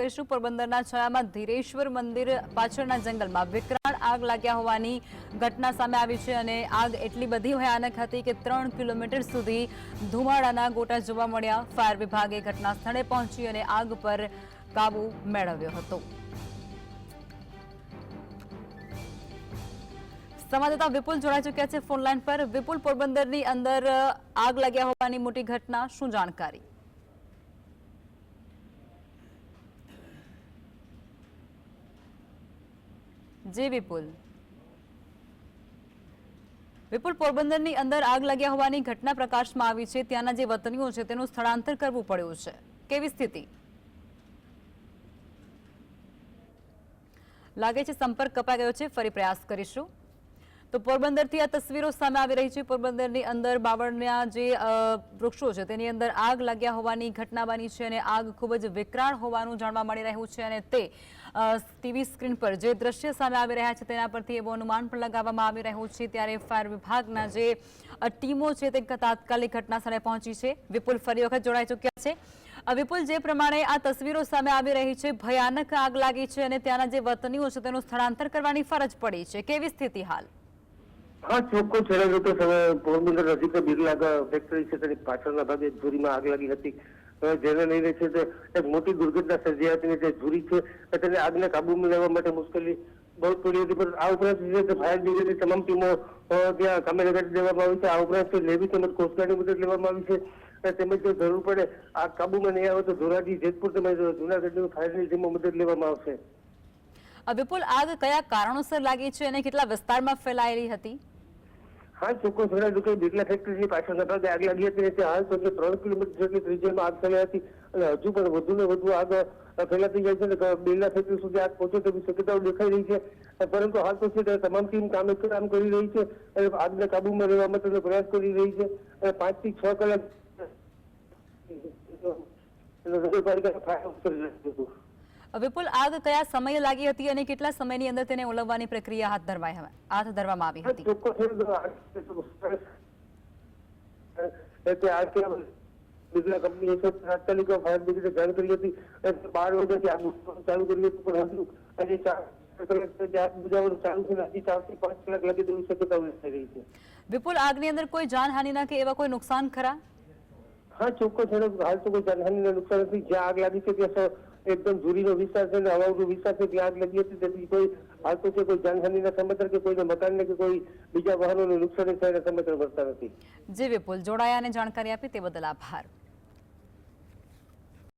કરીશું. પોરબંદરના છાયામાં ધીરેશ્વર મંદિર પાછળના જંગલમાં વિકરાળ આગ લાગ્યા હોવાની ઘટના સામે આવી છે અને આગ એટલી બધી ભયાનક હતી કે ત્રણ કિલોમીટર સુધી ધુમાડાના ગોટા જોવા મળ્યા. ફાયર વિભાગે ઘટના સ્થળે પહોંચી અને આગ પર કાબુ મેળવ્યો હતો. સંવાદદાતા વિપુલ જોડાઈ ચુક્યા છે ફોન લાઈન પર. વિપુલ, પોરબંદરની અંદર આગ લાગ્યા હોવાની મોટી ઘટના, શું જાણકારી? જી વિપુલ વિપુલ પોરબંદરની અંદર આગ લાગ્યા હોવાની ઘટના પ્રકાશમાં આવી છે. ત્યાંના જે વતનીઓ છે, તેનું સ્થળાંતર કરવું પડ્યું છે. કેવી સ્થિતિ? લાગે છે સંપર્ક કપાઈ ગયો છે. ફરી પ્રયાસ કરીશું. તો પોરબંદરથી આ તસવીરો સામે આવી રહી છે. પોરબંદરની અંદર બાવળના જે વૃક્ષો છે, તેની અંદર આગ લાગ્યા હોવાની ઘટના બની છે અને આગ ખૂબ જ વિકરાળ હોવાનું જાણવા મળી રહ્યું છે અને તે ટીવી સ્ક્રીન પર જે દ્રશ્ય સામે આવી રહ્યા છે તેના પરથી એવું અનુમાન પણ લગાવવામાં આવી રહ્યું છે. ત્યારે ફાયર વિભાગના જે ટીમો છે તે તાત્કાલિક ઘટના સ્થળે પહોંચી છે. વિપુલ ફરી વખત જોડાઈ ચૂક્યા છે. વિપુલ, જે પ્રમાણે આ તસવીરો સામે આવી રહી છે, ભયાનક આગ લાગી છે અને ત્યાંના જે વતનીઓ છે તેનું સ્થળાંતર કરવાની ફરજ પડી છે. કેવી સ્થિતિ હાલ? હા, ચોખ્ખો છેલ્લા સમય પોરબંદર નજીક બિરલા ફેક્ટરી છે તેની પાછળના ભાગે ઝુરીમાં આગ લાગી હતી. જેને લઈને છે, તે એક મોટી દુર્ઘટના સર્જાઈ હતી જે ઝુરી છે તેને આગને કાબૂમાં લેવા માટે મુશ્કેલી બહુ પડી હતી. પણ આ ઉપરાંત છે ફાયર બ્રિગેડની તમામ ટીમો ત્યાં કામે લગાડી દેવામાં આવી છે. આ ઉપરાંત લેવી તેમજ કોસ્ટગાર્ડની મદદ લેવામાં આવી છે. તેમજ જો જરૂર પડે, આ કાબૂમાં નહીં આવે તો ધોરાજી, જેતપુર તેમજ જુનાગઢની ફાયરની ટીમો મદદ લેવામાં આવશે. વિપુલ, આગ કયા કારણોસર લાગી છે અને કેટલા વિસ્તારમાં ફેલાયેલી હતી? હા ચોખ્ખો થોડા લોકો બિરલા ફેક્ટરીની પાછળના ભાગે આગ લાગી હતી તે હાલ તો ત્રણ કિલોમીટર જેટલી ત્રિજ્યામાં આગ ફેલાઈ હતી. અને હજુ પણ વધુ ને વધુ આગ ફેલાતી જાય છે અને બિરલા ફેક્ટરી સુધી આગ પહોંચે તેવી શક્યતાઓ દેખાઈ રહી છે. પરંતુ હાલ તો છે તમામ ટીમ કામે કામ કરી રહી છે અને આગને કાબુમાં રહેવા માટેનો પ્રયાસ કરી રહી છે. અને પાંચથી છ કલાક નગરપાલિકા ફાયર કરી રહ્યું હતું વિપુલ આગ કયા સમયે લાગી હતી અને કેટલા સમયની અંદર તેને ઓલવવાની પ્રક્રિયા હાથ ધરવાઈ હવે- હાથ ધરવામાં આવી હતી. બિરલા કંપનીએ છે તાત્કાલિક ફાયર બ્રિગેડે જાણ કરી હતી. બાર વાગ્યાથી આગ ચાલુ હતું પણ હજુ વિપુલ આગની અંદર કોઈ જાનહાનિના કે એવા કોઈ નુકસાન ખરા? હા ચોખ્ખો હાલ તો કોઈ જાનહાનીને નુકસાન નથી. જ્યાં આગ લાગી છે ત્યાં એકદમ જુરીનો વિસ્તાર છે અને હવાઉનો વિસ્તાર છે, ત્યાં આગ લાગી હતી. તેથી કોઈ હાલ તો છે કોઈ જાનહાનીના સમાચાર કે કોઈને મકાનને કે કોઈ બીજા વાહનોને નુકસાન થયાના સમાચાર વર્તા નથી. જે વિપુલ જોડાયા અને જાણકારી આપી તે બદલ આભાર.